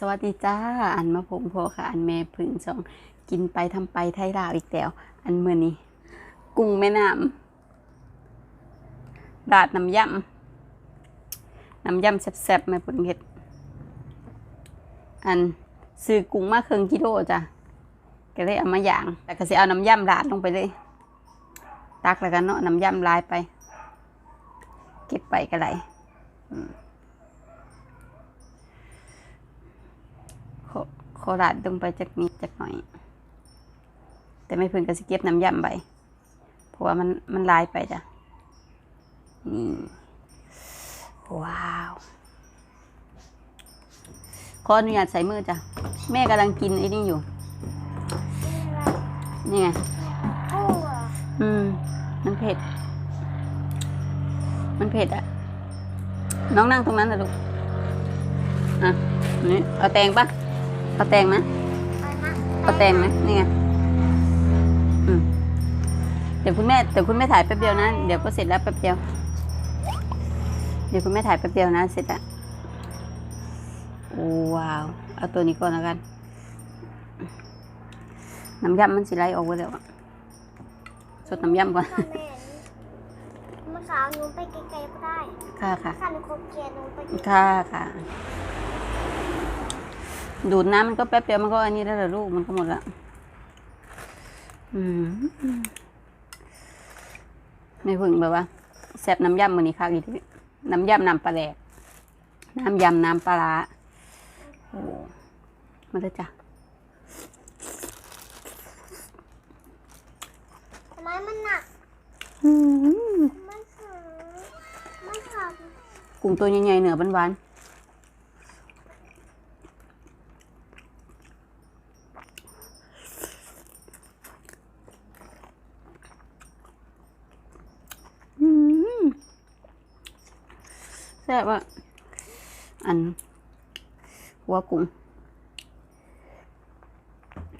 สวัสดีจ้า อันมาผมพอค่ะ อันแม่พึ่งสอง กินไปทำไปไทยลาวอีกแล้ว อันเมื่อนี้ กุ้งแม่น้ำดาดน้ำยำน้ำยำแซ่บๆแม่พึ่งเฮ็ด อันซื้อกุ้งมาเครึ่องกิโลจ้ะก็เลยเอามาอย่าง แต่ก็สิเอาน้ำยำราดลงไปเลย ตักแล้วกันเนาะน้ำยำลายไป เก็บไปก็ได้ อืมขอราดลงไปจากนิดจากหน่อย แต่ไม่เพิ่นก็สิเก็บน้ำยำไปเพราะว่ามันมันลายไปจ้ะนี่ว้าวขออนุญาตใส่มือจ้ะ แม่กำลังกินไอ้นี่อยู่ นี่ไง อืม มันเผ็ด มันเผ็ดอะน้องนั่งตรงนั้นนะลูก อะ นี่ เอาแตงปะ เอาแตงไหมอะไรนะเอาแตงไหมนี่ไงอืมเดี๋ยวคุณแม่เดี๋ยวคุณแม่ถ่ายแป๊บเดียวนะ เดี๋ยวก็เสร็จแล้วแป๊บเดียว เดี๋ยวคุณแม่ถ่ายแป๊บเดียวนะ เสร็จแล้วโอ้ว้าว เอาตัวนี้ก่อนแล้วกัน น้ำยำมันสิไหลออกไปแล้วอะสดน้ำยำก่อนค่ะแม่มาขาวหนูไปไกลๆก็ได้ ค่ะค่ะค่ะหนูคบเกียร์หนูไปไกลค่ะค่ะ ดูดน้ำมันก็แป๊บเดียวมันก็อันนี้แล้วเหรอลูกมันก็หมดละอืมไม่พึ่งแบบว่าแซ่บน้ำยำมือนี้ค่ะอีกทีน้ำยำน้ำปลาแหลกน้ำยำน้ำปลาร้าโอ้มาเลยจ้ะทำไมมันหนักอืมมันถึงมันขาดกุ้งตัวใหญ่ๆเนื้อหวานๆอืม แซ่บอะ อัน หัวกุ้ง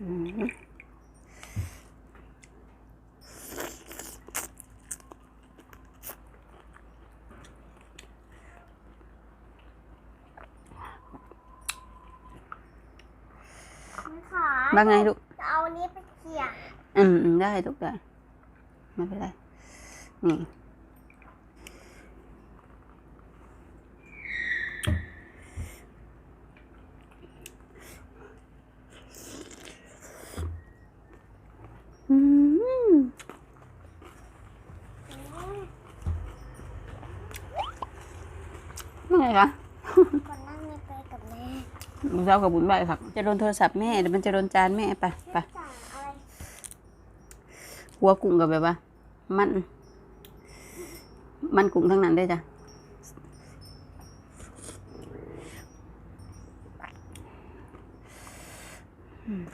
อืมมันขาดว่าไงลูกจะเอาอันนี้ไปเขี่ยอืมอืมได้ทุกได้ไม่เป็นไร นี่ อืมไม่ไงคะก่อนนั่งนี่ไปกับแม่บุญเช้ากับบุญบ่ายครับ จะโดนโทรศัพท์แม่เดี๋ยวมันจะโดนจานแม่ไปไปจ่าอะไรหัวกุ้งกับแบบว่า มัน มันกุ้งทั้งนั้นได้จ้ะอืม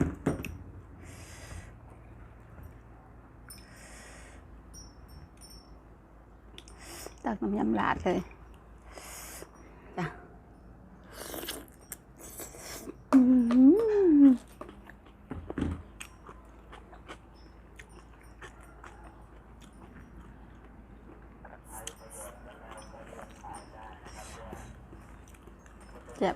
ตักน้ำยำลาดเลยจ้ะอืม เจ็บ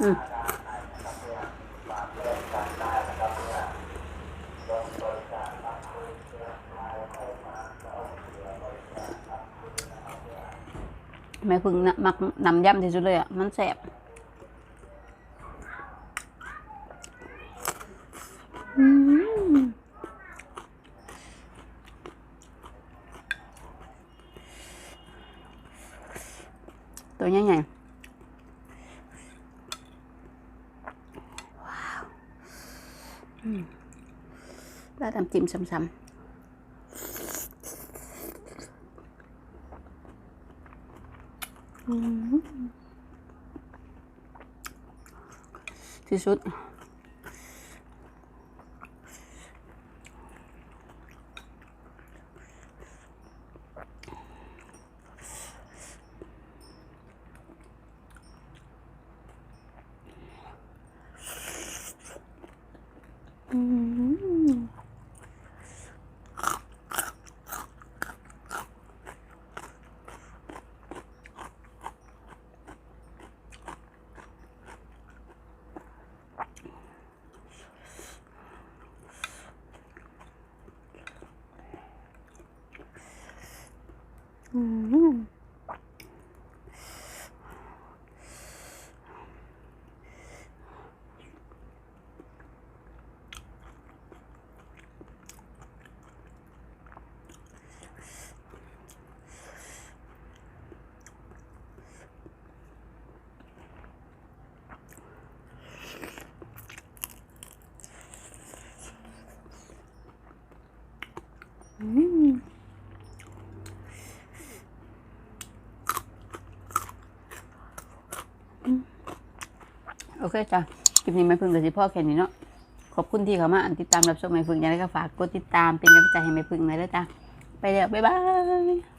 แม่พึ่งนะมักนำย่ำที่สุดเลยอะ มันแสบตัวใหญ่ๆว้าวอืม แล้วทำจิ้มซ้ำๆที่สุด Mm-hmm. เคจ้ะคลิปนี้ไม่พึ่งกับสิพ่อแค่นี้เนาะขอบคุณที่เข้ามาอันติดตามรับชมไม่พึ่งอย่างไรก็ฝากกดติดตามเป็นกำลังใจให้ไม่พึ่งหน่อยด้วยจ้ะไปแล้วบ๊ายบาย